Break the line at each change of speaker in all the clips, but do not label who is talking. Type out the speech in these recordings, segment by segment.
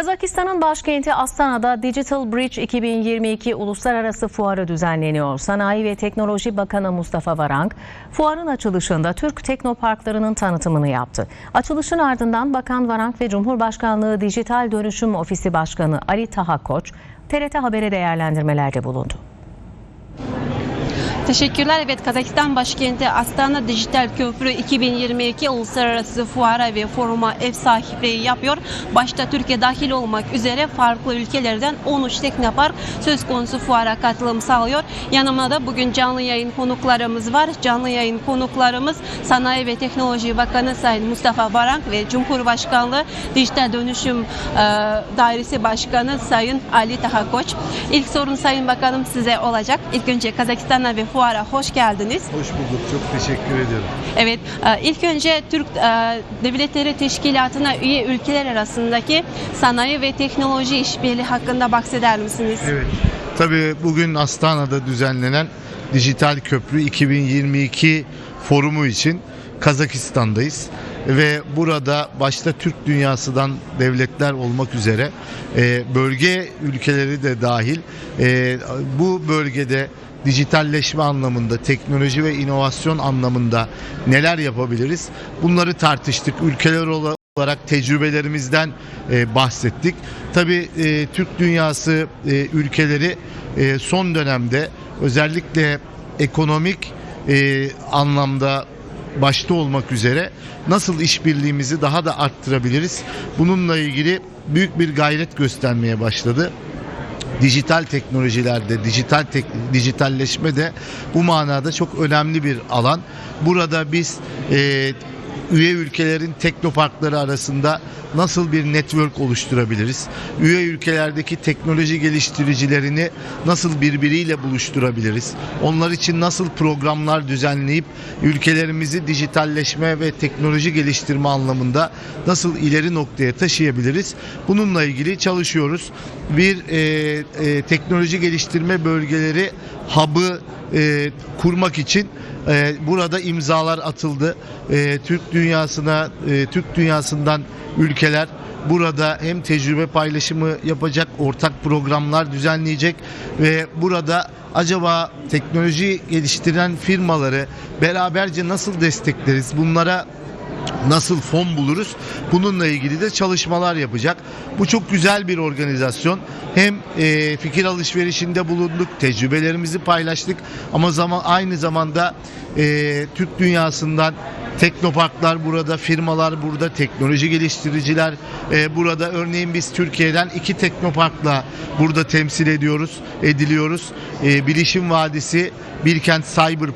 Kazakistan'ın başkenti Astana'da Digital Bridge 2022 uluslararası fuarı düzenleniyor. Sanayi ve Teknoloji Bakanı Mustafa Varank, fuarın açılışında Türk teknoparklarının tanıtımını yaptı. Açılışın ardından Bakan Varank ve Cumhurbaşkanlığı Dijital Dönüşüm Ofisi Başkanı Ali Taha Koç, TRT Haber'e değerlendirmelerde bulundu.
Teşekkürler. Evet Kazakistan başkenti Astana Dijital Köprü 2022 Uluslararası Fuara ve Foruma ev sahipliği yapıyor. Başta Türkiye dahil olmak üzere farklı ülkelerden 13 teknopark söz konusu fuara katılım sağlıyor. Yanımda da bugün canlı yayın konuklarımız var. Canlı yayın konuklarımız Sanayi ve Teknoloji Bakanı Sayın Mustafa Barank ve Cumhurbaşkanlığı Dijital Dönüşüm e, Dairesi Başkanı Sayın Ali Taha Koç. İlk sorun Sayın Bakanım size olacak. İlk önce Kazakistan'a ve fuara hoş geldiniz.
Hoş bulduk. Çok teşekkür ediyorum.
Evet, e, ilk önce Türk e, Devletleri Teşkilatı'na üye ülkeler arasındaki sanayi ve teknoloji işbirliği hakkında bahseder misiniz?
Evet. Tabii bugün Astana'da düzenlenen Dijital Köprü 2022 forumu için Kazakistan'dayız ve burada başta Türk dünyasından devletler olmak üzere e, bölge ülkeleri de dahil e, bu bölgede dijitalleşme anlamında, teknoloji ve inovasyon anlamında neler yapabiliriz? Bunları tartıştık. Ülkeler olarak tecrübelerimizden e, bahsettik. Tabii e, Türk dünyası e, ülkeleri e, son dönemde özellikle ekonomik e, anlamda başta olmak üzere nasıl işbirliğimizi daha da arttırabiliriz? Bununla ilgili büyük bir gayret göstermeye başladı dijital teknolojilerde, dijital tek, dijitalleşme de bu manada çok önemli bir alan. Burada biz e, üye ülkelerin teknoparkları arasında nasıl bir network oluşturabiliriz? Üye ülkelerdeki teknoloji geliştiricilerini nasıl birbiriyle buluşturabiliriz? Onlar için nasıl programlar düzenleyip ülkelerimizi dijitalleşme ve teknoloji geliştirme anlamında nasıl ileri noktaya taşıyabiliriz? Bununla ilgili çalışıyoruz. Bir e, e, teknoloji geliştirme bölgeleri hub'ı e, kurmak için e, burada imzalar atıldı. E, Türk dünyasına, e, Türk dünyasından ülkeler burada hem tecrübe paylaşımı yapacak, ortak programlar düzenleyecek ve burada acaba teknoloji geliştiren firmaları beraberce nasıl destekleriz? Bunlara nasıl fon buluruz? Bununla ilgili de çalışmalar yapacak. Bu çok güzel bir organizasyon. Hem e, fikir alışverişinde bulunduk, tecrübelerimizi paylaştık ama zaman aynı zamanda e, Türk dünyasından teknoparklar burada, firmalar burada, teknoloji geliştiriciler e, burada. Örneğin biz Türkiye'den iki teknoparkla burada temsil ediyoruz, ediliyoruz. E, Bilişim Vadisi, Bilkent Cyber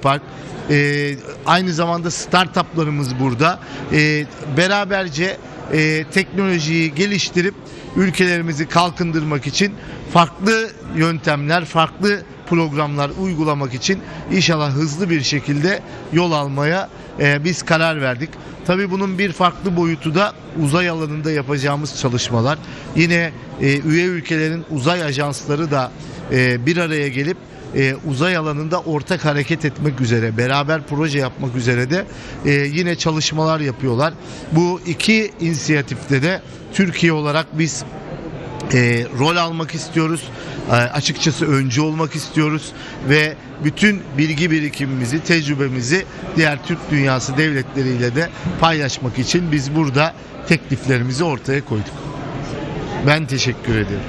Ee, aynı zamanda startuplarımız burada. Ee, beraberce e, teknolojiyi geliştirip ülkelerimizi kalkındırmak için farklı yöntemler, farklı programlar uygulamak için inşallah hızlı bir şekilde yol almaya e, biz karar verdik. Tabii bunun bir farklı boyutu da uzay alanında yapacağımız çalışmalar. Yine e, üye ülkelerin uzay ajansları da e, bir araya gelip e, uzay alanında ortak hareket etmek üzere, beraber proje yapmak üzere de e, yine çalışmalar yapıyorlar. Bu iki inisiyatifte de Türkiye olarak biz e, rol almak istiyoruz. E, açıkçası öncü olmak istiyoruz ve bütün bilgi birikimimizi, tecrübemizi diğer Türk dünyası devletleriyle de paylaşmak için biz burada tekliflerimizi ortaya koyduk. Ben teşekkür ediyorum.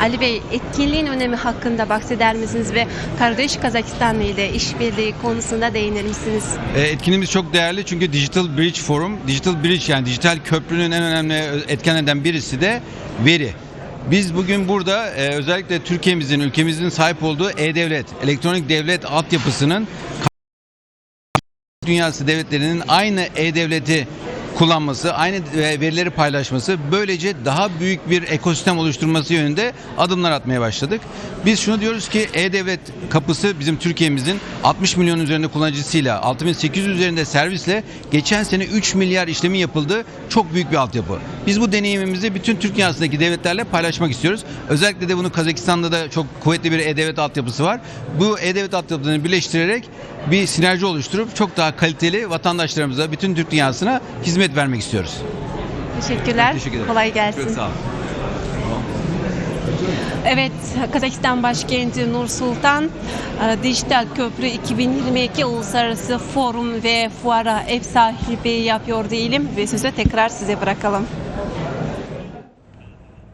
Ali Bey, etkinliğin önemi hakkında bahseder misiniz ve kardeş Kazakistan ile işbirliği konusunda değinir misiniz?
E, Etkinliğimiz çok değerli çünkü Digital Bridge Forum, Digital Bridge yani dijital köprünün en önemli etkenlerden birisi de veri. Biz bugün burada e, özellikle Türkiye'mizin, ülkemizin sahip olduğu e-devlet, elektronik devlet altyapısının dünyası devletlerinin aynı e-devleti kullanması, aynı e, verileri paylaşması, böylece daha büyük bir ekosistem oluşturması yönünde adımlar atmaya başladık. Biz şunu diyoruz ki e-devlet kapısı bizim Türkiye'mizin 60 milyon üzerinde kullanıcısıyla, 6800 üzerinde servisle geçen sene 3 milyar işlemi yapıldı. Çok büyük bir altyapı. Biz bu deneyimimizi bütün Türk dünyasındaki devletlerle paylaşmak istiyoruz. Özellikle de bunu Kazakistan'da da çok kuvvetli bir e-devlet altyapısı var. Bu e-devlet altyapılarını birleştirerek bir sinerji oluşturup çok daha kaliteli vatandaşlarımıza, bütün Türk dünyasına hizmet vermek istiyoruz.
Teşekkürler.
Teşekkür ederim.
Kolay gelsin.
Çok sağ olun.
Evet, Kazakistan başkenti Nur Sultan e, Dijital Köprü 2022 Uluslararası Forum ve Fuara ev sahipliği yapıyor diyelim ve sözü tekrar size bırakalım.